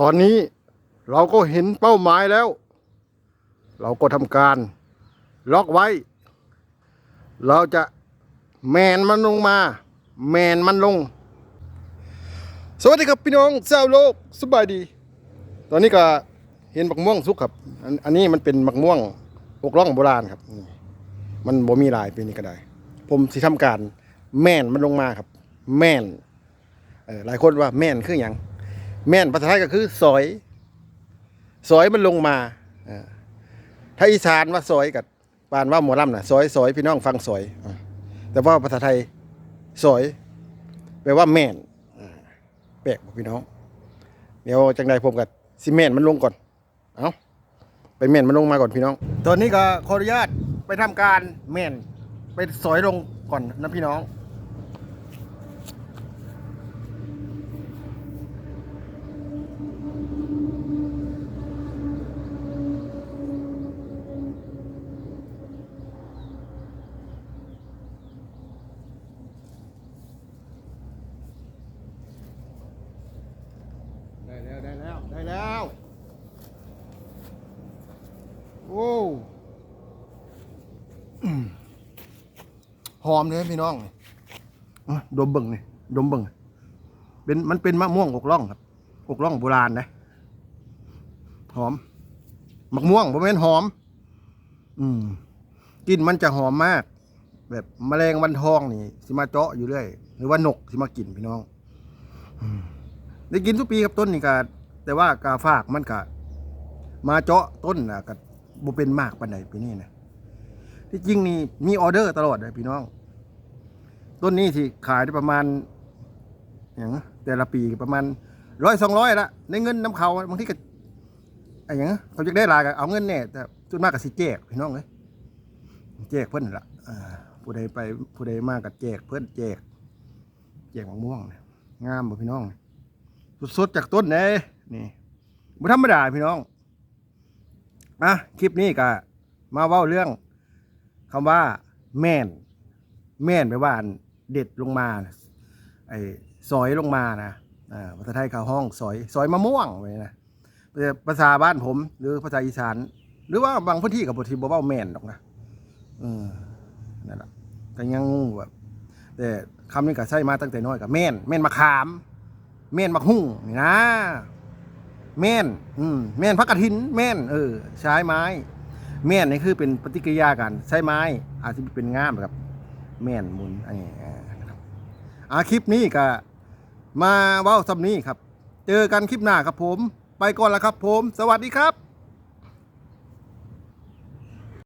ตอนนี้เราก็เห็นเป้าหมายแล้ว เราก็ทำการล็อกไว้ เราจะแมนมันลงมา แมนมันลง สวัสดีครับพี่น้องชาวโลกสบายดี ตอนนี้ก็เห็นมักม่วงสุกครับ อันอันนี้มันเป็นมักม่วงอกล่องโบราณครับ มันบ่มีลายปีนี้ก็ได้ ผมสิทำการแม่นมันลงมาครับ แม่นหลายคนว่าแม่นคืออย่าง แม่นภาษาไทยก็คือสอย สอยมันลงมาถ้าอีสานว่าสอยกับปานว่าหมอลำน่ะสอยสอยพี่น้องฟังสอยแต่ว่าภาษาไทยสอยแปลว่าแม่นแปลกพี่น้อง เดี๋ยวจังใดผมกับซีเมนต์มันลงก่อน เอาไปเมนมันลงมาก่อนพี่น้อง ตอนนี้ก็ขออนุญาตไปทำการเมนไปสอยลงก่อนนะพี่น้อง ได้แล้วได้แล้วได้แล้ว โอ้อืม หอมเลยพี่น้องดมเบิ่งนี่ดมเบิ่งเป็นมันเป็นมะม่วงอกล่องครับอกล่องโบราณนะหอมมะม่วงผมเป็นหอม อืมกลินมันจะหอมมาก แบบมแมลงวันทองนี่สิมาเจาะอยู่เรื่อยหรือว่านกสิมากินพี่น้องได้กินทุกปีครับต้นนี่ก็แต่ว่ากาฝากมันก็มาเจาะต้นนะก็บ่เป็นมากปานใดปีนี้นะ ที่จริงนี่มีออเดอร์ตลอดเลยพี่น้อง ต้นนี้ที่ขายได้ประมาณอย่างแต่ละปีประมาณร้อยสองร้อยละในเงินน้ำเขาบางทีก็ไอ้อย่างเขาจะได้หลายก็เอาเงินเนี่ยแต่ส่วนมากก็สิแจกพี่น้องเลยแจกเพิ่อนละอ่าผู้ใดไปผู้ใดมากก็แจกเพิ่อนแจก แจกมะม่วงเนี่ยงามบ่พี่น้องสดๆจากต้นเลยนี่บ่ธรรมดาพี่น้องอะคลิปนี้ก็มาเว้าเรื่อง คำว่าแม่น แม่นไปลว่าเด็ดลงมาไอ้สอยลงมานะอ่าภาษาไทยเขาห้องสอยสอยมะม่วงไว้นะภาษาบ้านผม หรือภาษาอีสานหรือว่าบางพื้นที่กับบทที่บ่เว้าแม่นหรอกนะนั่นแหละก็ยังงงแบบแต่คำนี้ก็ใช้มาตั้งแต่น้อยกับแม่น แม่นมะขามเม่นมักหุ่งนี่นะเม่น อืมเม่นพักกระถินเม่น เออใช้ไม้ แม่นนี่คือเป็นปฏิกิริยากันใช้ไม้ อาจจะเป็นง่ามครับ แม่นมุนอันนี้อ่านะครับอาคลิปนี้ก็มาเว้าซ้ำนี้ครับ เจอกันคลิปหน้าครับผม ไปก่อนแล้วครับผม สวัสดีครับ